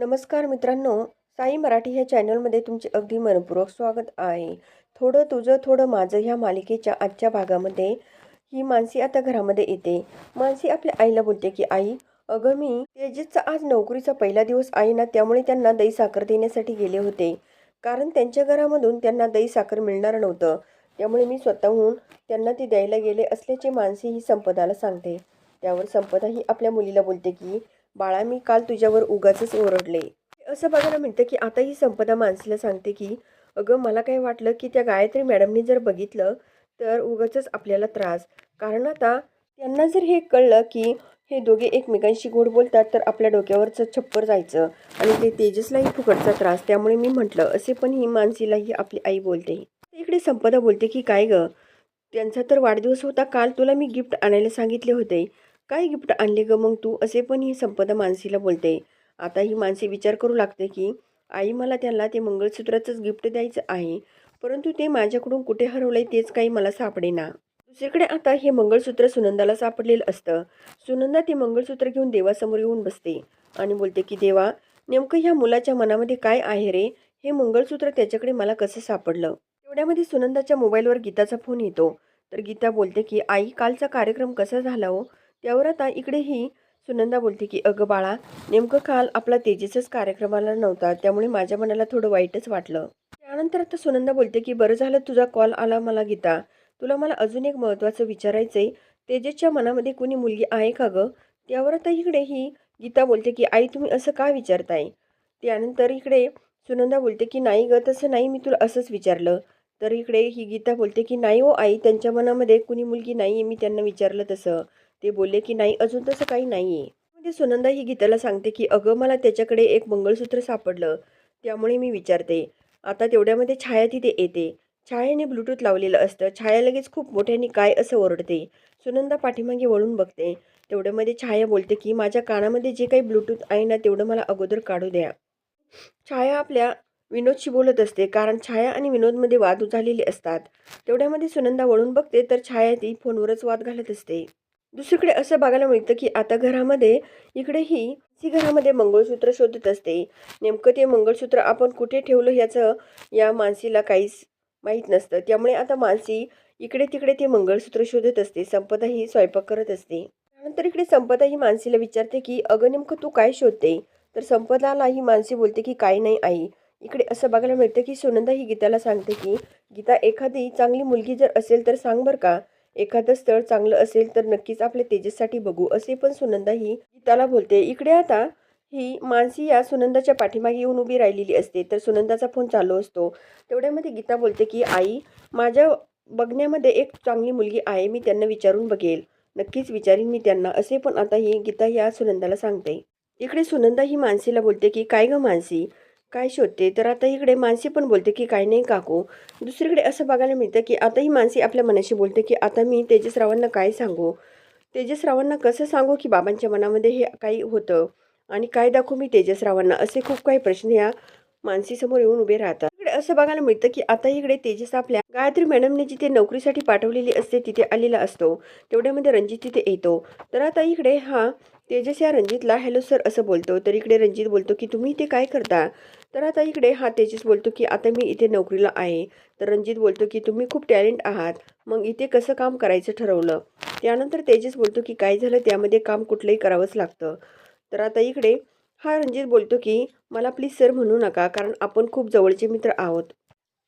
नमस्कार मित्रांनो साई मराठी ह्या चॅनलमध्ये तुमचे अगदी मनपूर्वक स्वागत आहे. थोडं तुझं थोडं माझं ह्या मालिकेच्या आजच्या भागामध्ये ही मानसी आता घरामध्ये येते. मानसी आपल्या आईला बोलते की आई अगं मी तेजसचा आज नोकरीचा पहिला दिवस आहे ना त्यामुळे त्यांना दही साखर देण्यासाठी गेले होते. कारण त्यांच्या घरामधून त्यांना दही साखर मिळणार नव्हतं. त्यामुळे मी स्वतःहून त्यांना ते द्यायला गेले असल्याचे मानसी ही संपदाला सांगते. त्यावर संपदा ही आपल्या मुलीला बोलते की बाळा मी काल तुझ्यावर उगाचच ओरडले. असं बघायला मिळतं की आता ही संपदा मानसीला सांगते की अगं मला काय वाटलं की त्या गायत्री मॅडमनी जर बघितलं तर उगाचच आपल्याला त्रास. कारण आता त्यांना जर हे कळलं की हे दोघे एकमेकांशी गोड बोलतात तर आपल्या डोक्यावरचं छप्पर जायचं आणि ते तेजसलाही फुकटचा त्रास. त्यामुळे मी म्हटलं असे पण ही मानसीलाही आपली आई बोलते. इकडे संपदा बोलते की काय गं त्यांचा तर वाढदिवस होता काल तुला मी गिफ्ट आणायला सांगितले होते. काय गिफ्ट आणले ग मग तू? असे पण ही संपदा मानसीला बोलते. आता ही मानसी विचार करू लागते की आई मला त्यांना ते मंगळसूत्राचंच गिफ्ट द्यायचं आहे परंतु ते माझ्याकडून कुठे हरवलंय तेच काही मला सापडेना. दुसरीकडे आता हे मंगळसूत्र सुनंदाला सापडलेलं असतं. सुनंदा ते मंगळसूत्र घेऊन देवासमोर येऊन बसते आणि बोलते की देवा नेमकं ह्या मुलाच्या मनामध्ये काय आहे रे? हे मंगळसूत्र त्याच्याकडे मला कसं सापडलं? तेवढ्यामध्ये सुनंदाच्या मोबाईलवर गीताचा फोन येतो. तर गीता बोलते की आई कालचा कार्यक्रम कसा झाला हो? त्यावर आता इकडे ही सुनंदा बोलते की अगं बाळा नेमकं काल आपला तेजेसच कार्यक्रमाला नव्हता त्यामुळे माझ्या मनाला थोडं वाईटच वाटलं. त्यानंतर आता सुनंदा बोलते की बरं झालं तुझा कॉल आला मला गीता. तुला मला अजून एक महत्त्वाचं विचारायचं आहे तेजेसच्या मनामध्ये कुणी मुलगी आहे का गं? त्यावर आता इकडे ही गीता बोलते की आई तुम्ही असं का विचारताय? त्यानंतर इकडे सुनंदा बोलते की नाही गं तसं नाही मी तुला असंच विचारलं. तर इकडे ही गीता बोलते की नाही हो आई त्यांच्या मनामध्ये कुणी मुलगी नाही आहे मी त्यांना विचारलं तसं. ते बोलले की नाही अजून तसं काही नाही आहे म्हणजे सुनंदा ही गीताला सांगते की अगं मला त्याच्याकडे एक मंगळसूत्र सापडलं त्यामुळे मी विचारते. आता तेवढ्यामध्ये छाया तिथे येते. छायाने ब्लूटूथ लावलेलं असतं. छाया लगेच खूप मोठ्याने काय असं ओरडते. सुनंदा पाठीमागे वळून बघते. तेवढ्यामध्ये छाया बोलते की माझ्या कानामध्ये जे काही ब्लूटूथ आहे ना तेवढं मला अगोदर काढू द्या. छाया आपल्या विनोदशी बोलत असते कारण छाया आणि विनोदमध्ये वाद झालेले असतात. तेवढ्यामध्ये सुनंदा वळून बघते तर छाया ती फोनवरच वाद घालत असते. दुसरीकडे असं बघायला मिळतं की आता घरामध्ये इकडेही ती घरामध्ये मंगळसूत्र शोधत असते. नेमकं ते मंगळसूत्र आपण कुठे ठेवलं ह्याचं या मानसीला काहीच माहीत नसतं. त्यामुळे आता मानसी इकडे तिकडे ते मंगळसूत्र शोधत असते. संपदा ही स्वयंपाक करत असते. त्यानंतर इकडे संपदा ही मानसीला विचारते की अगं नेमकं तू काय शोधते? तर संपदाला ही मानसी बोलते की काय नाही आई. इकडे असं बघायला मिळतं की सुनंदा ही गीताला सांगते की गीता एखादी चांगली मुलगी जर असेल तर सांग बरं का. एखादं स्थळ चांगलं असेल तर नक्कीच आपल्या तेजससाठी बघू असे पण सुनंदा ही गीताला बोलते. इकडे आता ही मानसी या सुनंदाच्या पाठीमागे येऊन उभी राहिलेली असते. तर सुनंदाचा फोन चालू असतो. तेवढ्यामध्ये गीता बोलते की आई माझ्या बघण्यामध्ये एक चांगली मुलगी आहे मी त्यांना विचारून बघेल. नक्कीच विचारीन मी त्यांना असे पण आता ही गीता या सुनंदाला सांगते. इकडे सुनंदा ही मानसीला बोलते की काय ग मानसी? काय शोधते? तर आता इकडे मानसी पण बोलते की काय नाही काकू. दुसरीकडे असं बघायला मिळतं की आता ही मानसी आपल्या मनाशी बोलते की आता मी तेजसरावांना काय सांगू? तेजसरावांना कसं सांगू की बाबांच्या मनामध्ये हे काही होतं? आणि काय दाखवू मी तेजसरावांना? असे खूप काही प्रश्न या मानसीसमोर येऊन उभे राहतात. असं बघायला मिळतं की आता इकडे तेजस आपल्या गायत्री मॅडमने जिथे नोकरीसाठी पाठवलेली असते तिथे आलेला असतो. तेवढ्यामध्ये रणजित तिथे येतो. तर आता इकडे हा तेजस या रणजितला हॅलो सर असं बोलतो. तर इकडे रणजित बोलतो की तुम्ही इथे काय करता? तर आता इकडे हा तेजस बोलतो की आता मी इथे नोकरीला आहे. तर रणजित बोलतो की तुम्ही खूप टॅलेंट आहात. मग इथे कसं काम करायचं ठरवलं? त्यानंतर तेजस बोलतो की काय झालं? त्यामध्ये काम कुठलंही करावंच लागतं. तर आता इकडे हा रणजित बोलतो की मला प्लीज सर म्हणू नका कारण आपण खूप जवळचे मित्र आहोत.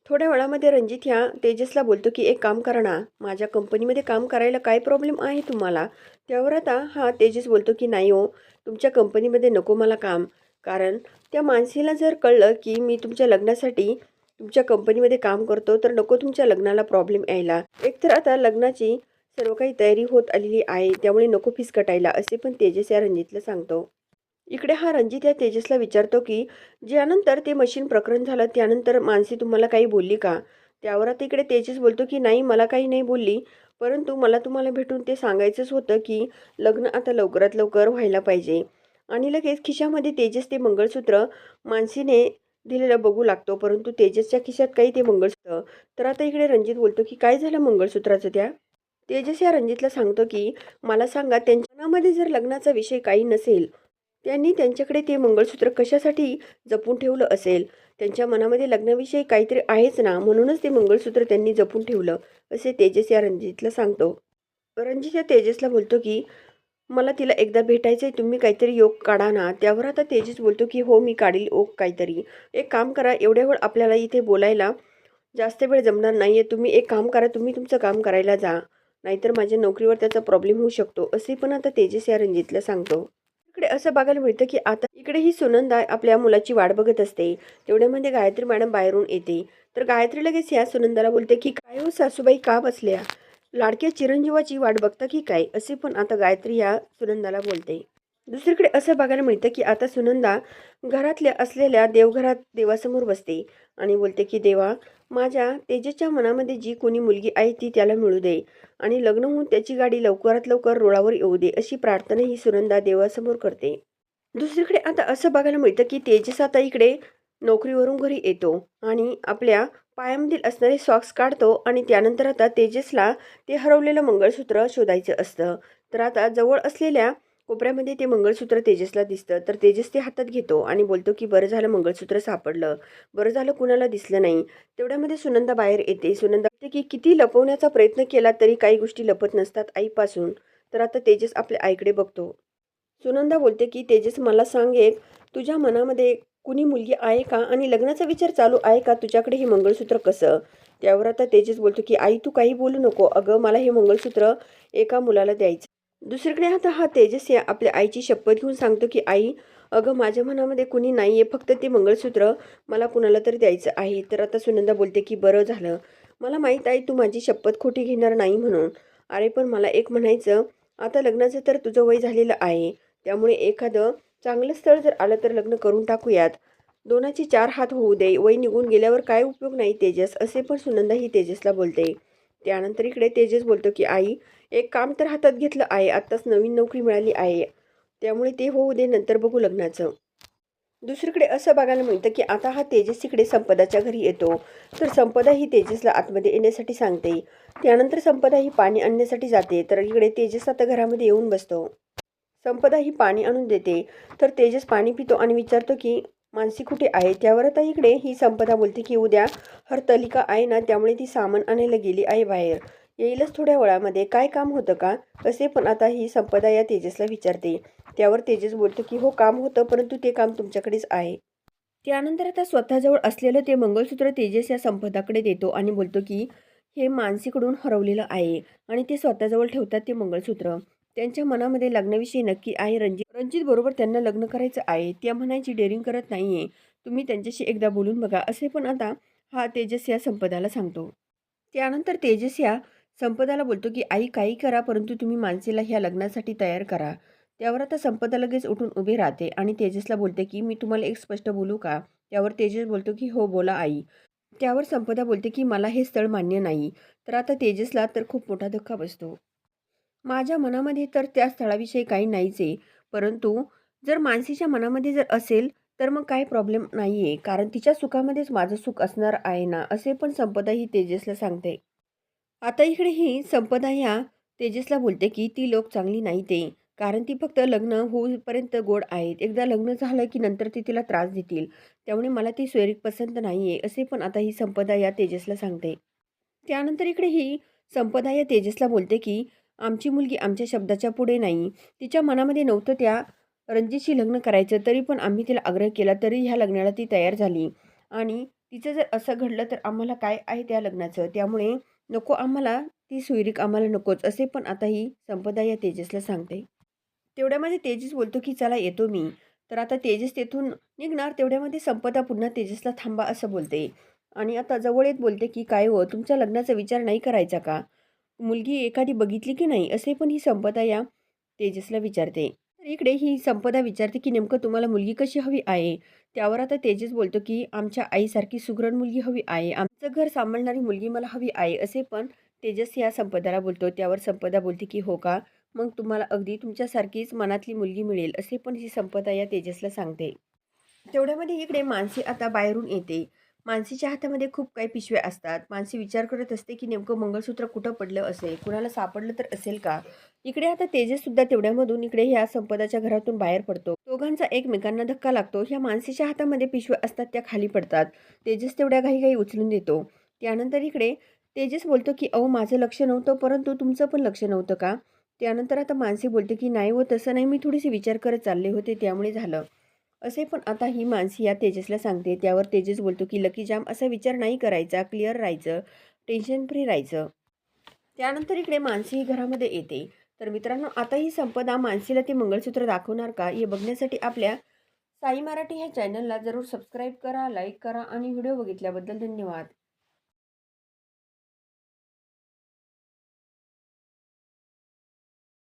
थोड्या वेळामध्ये रणजित ह्या तेजसला बोलतो की एक काम करा ना माझ्या कंपनीमध्ये काम करायला काय प्रॉब्लेम आहे तुम्हाला? त्यावर आता हा तेजस बोलतो की नाही हो तुमच्या कंपनीमध्ये नको मला काम कारण त्या माणसीला जर कळलं की मी तुमच्या लग्नासाठी तुमच्या कंपनीमध्ये काम करतो तर नको तुमच्या लग्नाला प्रॉब्लेम यायला. एकतर आता लग्नाची सर्व काही तयारी होत आलेली आहे त्यामुळे नको फीस कटायला असे पण तेजस या रणजितला सांगतो. इकडे हा रणजित या तेजसला विचारतो की ज्यानंतर ते मशीन प्रकरण झालं त्यानंतर मानसी तुम्हाला काही बोलली का? त्यावर आता इकडे तेजस बोलतो की नाही मला काही नाही बोलली. परंतु मला तुम्हाला भेटून ते सांगायचंच होतं की लग्न आता लवकरात लवकर व्हायला पाहिजे. आणि लगेच खिशामध्ये तेजस ते मंगळसूत्र मानसीने दिलेलं बघू लागतो. परंतु तेजसच्या खिशात काही ते मंगळसूत्र. तर आता इकडे रणजित बोलतो की काय झालं मंगळसूत्राचं त्या? तेजस या रणजितला सांगतो की मला सांगा त्यांच्या मनामध्ये जर लग्नाचा विषय काही नसेल त्यांनी त्यांच्याकडे ते मंगळसूत्र कशासाठी जपून ठेवलं असेल? त्यांच्या मनामध्ये लग्नाविषयी काहीतरी आहेच ना? म्हणूनच ते मंगळसूत्र त्यांनी जपून ठेवलं असे तेजस या रणजितला सांगतो. रणजित या तेजसला बोलतो की मला तिला एकदा भेटायचं आहे तुम्ही काहीतरी योग काढा ना. त्यावर आता तेजस बोलतो की हो मी काढील योग काहीतरी. एक काम करा एवढ्या वेळ आपल्याला इथे बोलायला जास्त वेळ जमणार नाही आहे तुम्ही एक काम करा तुम्ही तुमचं काम करायला जा. नाहीतर माझ्या नोकरीवर त्याचा प्रॉब्लेम होऊ शकतो असे पण आता तेजस या रणजितला सांगतो. इकडे असं बघायला मिळतं की आता इकडे ही सुनंदा आपल्या मुलाची वाट बघत असते. तेवढ्यामध्ये गायत्री मॅडम बाहेरून येते. तर गायत्री लगेच या सुनंदाला बोलते की काय हो सासूबाई का बसल्या? लाडक्या चिरंजीवाची वाट बघता की काय? असे पण आता गायत्री या सुनंदाला बोलते. दुसरीकडे असं बघायला मिळतं की आता सुनंदा घरातल्या असलेल्या देवघरात देवासमोर बसते आणि बोलते की देवा माझ्या तेजेच्या मनामध्ये जी कोणी मुलगी आहे ती त्याला मिळू दे आणि लग्न होऊन त्याची गाडी लवकरात लवकर रुळावर येऊ दे अशी प्रार्थना ही सुनंदा देवासमोर करते. दुसरीकडे आता असं बघायला मिळतं की तेजस आता इकडे नोकरीवरून घरी येतो आणि आपल्या पायामधील असणारे सॉक्स काढतो आणि त्यानंतर आता तेजसला ते हरवलेलं मंगळसूत्र शोधायचं असतं. तर आता जवळ असलेल्या कोपऱ्यामध्ये ते मंगळसूत्र तेजसला दिसतं. तर तेजस ते हातात घेतो आणि बोलतो की बरं झालं मंगळसूत्र सापडलं. बरं झालं कुणाला दिसलं नाही. तेवढ्यामध्ये सुनंदा बाहेर येते. सुनंदा की किती लपवण्याचा प्रयत्न केला तरी काही गोष्टी लपत नसतात आईपासून. तर आता तेजस आपल्या आईकडे बघतो. सुनंदा बोलते की तेजस मला सांग एक. तुझ्या मनामध्ये कुणी मुलगी आहे का? आणि लग्नाचा विचार चालू आहे का? तुझ्याकडे हे मंगळसूत्र कसं? त्यावर आता तेजस बोलतो की आई तू काही बोलू नको. अगं मला हे मंगळसूत्र एका मुलाला द्यायचं दुसरीकडे आता हा तेजस या आपल्या आईची शपथ घेऊन सांगतो की आई अगं माझ्या मनामध्ये कुणी नाही आहे फक्त ते मंगळसूत्र मला कुणाला तरी द्यायचं आहे. तर आता सुनंदा बोलते की बरं झालं. मला माहीत आहे तू माझी शपथ खोटी घेणार नाही म्हणून. अरे पण मला एक म्हणायचं आता लग्नाचं तर तुझं वय झालेलं आहे. त्यामुळे एखादं चांगलं स्थळ जर आलं तर लग्न करून टाकूयात. दोनाचे चार हात होऊ दे. वय निघून गेल्यावर काय उपयोग नाही तेजस असे पण सुनंदा ही तेजसला बोलते. त्यानंतर इकडे तेजस बोलतो की आई एक काम तर हातात घेतलं आहे. आत्ताच नवीन नोकरी मिळाली आहे. त्यामुळे ते होऊ दे नंतर बघू लग्नाचं. दुसरीकडे असं बघायला मिळतं की आता हा तेजस इकडे संपदाच्या घरी येतो. तर संपदा ही तेजसला आतमध्ये येण्यासाठी सांगते. त्यानंतर संपदा ही पाणी आणण्यासाठी जाते. तर इकडे तेजस आता घरामध्ये येऊन बसतो. संपदा ही पाणी आणून देते. तर तेजस पाणी पितो आणि विचारतो की मानसी कुठे आहे? त्यावर आता इकडे ही संपदा बोलते की उद्या हरतलिका आहे ना त्यामुळे ती सामान आणायला गेली आहे बाहेर. येईलच थोड्या वेळामध्ये. काय काम होतं का? असे पण आता ही संपदा या तेजसला विचारते. त्यावर तेजस बोलतो की हो काम होतं परंतु ते काम तुमच्याकडेच आहे. त्यानंतर आता स्वतःजवळ असलेलं ते मंगळसूत्र तेजस या संपदाकडे देतो आणि बोलतो की हे मानसीकडून हरवलेलं आहे. आणि ते स्वतःजवळ ठेवतात ते मंगळसूत्र. त्यांच्या मनामध्ये लग्नाविषयी नक्की आहे. रणजित रणजित बरोबर त्यांना लग्न करायचं आहे. त्या म्हणायची डेअरिंग करत नाहीये. तुम्ही त्यांच्याशी एकदा बोलून बघा. असे पण आता हा तेजस या संपदाला सांगतो. त्यानंतर तेजस या संपदाला बोलतो की आई काही करा परंतु तुम्ही मानसीला ह्या लग्नासाठी तयार करा. त्यावर आता संपदा लगेच उठून उभी राहते आणि तेजसला बोलते की मी तुम्हाला एक स्पष्ट बोलू का? त्यावर तेजस बोलतो की हो बोला आई. त्यावर संपदा बोलते की मला हे स्थळ मान्य नाही. तर आता तेजसला तर खूप मोठा धक्का बसतो. माझ्या मनामध्ये तर त्या स्थळाविषयी काही नाहीच. आहे परंतु जर मानसीच्या मनामध्ये जर असेल तर मग काही प्रॉब्लेम नाही आहे कारण तिच्या सुखामध्येच माझं सुख असणार आहे ना असे पण संपदा ही तेजसला सांगते. आता इकडे ही संपदा ह्या तेजसला बोलते की ती लोक चांगली नाही ते कारण ती फक्त लग्न होईपर्यंत गोड आहेत. एकदा लग्न झालं की नंतर ती तिला त्रास देतील. त्यामुळे मला ती सोयरीक पसंत नाही आहे असे पण आता ही संपदा या तेजसला सांगते. त्यानंतर इकडे ही संपदा या तेजसला बोलते की आमची मुलगी आमच्या शब्दाच्या पुढे नाही. तिच्या मनामध्ये नव्हतं त्या रणजितशी लग्न करायचं तरी पण आम्ही तिला आग्रह केला तरी ह्या लग्नाला ती तयार झाली. आणि तिचं जर असं घडलं तर आम्हाला काय आहे त्या लग्नाचं? त्यामुळे नको आम्हाला ती सुईरीक आम्हाला नकोच असे पण आता ही संपदा या तेजसला सांगते. तेवढ्यामध्ये तेजस बोलतो की चला येतो मी. तर आता तेजस तेथून निघणार तेवढ्यामध्ये संपदा पुन्हा तेजसला थांबा असं बोलते. आणि आता जवळ येत बोलते की काय हो तुमच्या लग्नाचा विचार नाही करायचा का? मुलगी एखादी बघितली की नाही असे पण ही संपदा या तेजसला विचारते. तर इकडे ही संपदा विचारते की नेमकं तुम्हाला मुलगी कशी हवी आहे? त्यावर आता तेजस बोलतो की आमच्या आईसारखी सुग्रण मुलगी हवी आहे. आमचं घर सांभाळणारी मुलगी मला हवी आहे असे पण तेजस या संपदाला बोलतो. त्यावर संपदा बोलते की हो का? मग तुम्हाला अगदी तुमच्यासारखीच मनातली मुलगी मिळेल असे पण ही संपदा या तेजसला सांगते. तेवढ्यामध्ये इकडे मानसी आता बाहेरून येते. मानसीच्या हातामध्ये खूप काही पिशव्या असतात. मानसी विचार करत असते की नेमकं मंगळसूत्र कुठं पडलं असेल? कुणाला सापडलं तर असेल का? इकडे आता तेजस सुद्धा तेवढ्यामधून इकडे ह्या संपदाच्या घरातून बाहेर पडतो. दोघांचा एकमेकांना धक्का लागतो. ह्या मानसीच्या हातामध्ये पिशव्या असतात त्या खाली पडतात. तेजस तेवढ्या घाई घाई उचलून देतो. त्यानंतर इकडे तेजस बोलतो की अहो माझं लक्ष नव्हतं परंतु तुमचं पण लक्ष नव्हतं का? त्यानंतर आता मानसी बोलते की नाही हो तसं नाही. मी थोडीशी विचार करत चालले होते त्यामुळे झालं. असे पण आता ही मानसी या तेजसला सांगते. त्यावर तेजस बोलतो की लकी जाम असा विचार नाही करायचा. क्लिअर राहायचं. टेन्शन फ्री राहायचं. त्यानंतर इकडे मानसी घरामध्ये येते. तर मित्रांनो आता ही संपदा मानसीला ते मंगळसूत्र दाखवणार का? हे बघण्यासाठी आपल्या साई मराठी ह्या चॅनलला जरूर सबस्क्राईब करा लाईक करा आणि व्हिडिओ बघितल्याबद्दल धन्यवाद.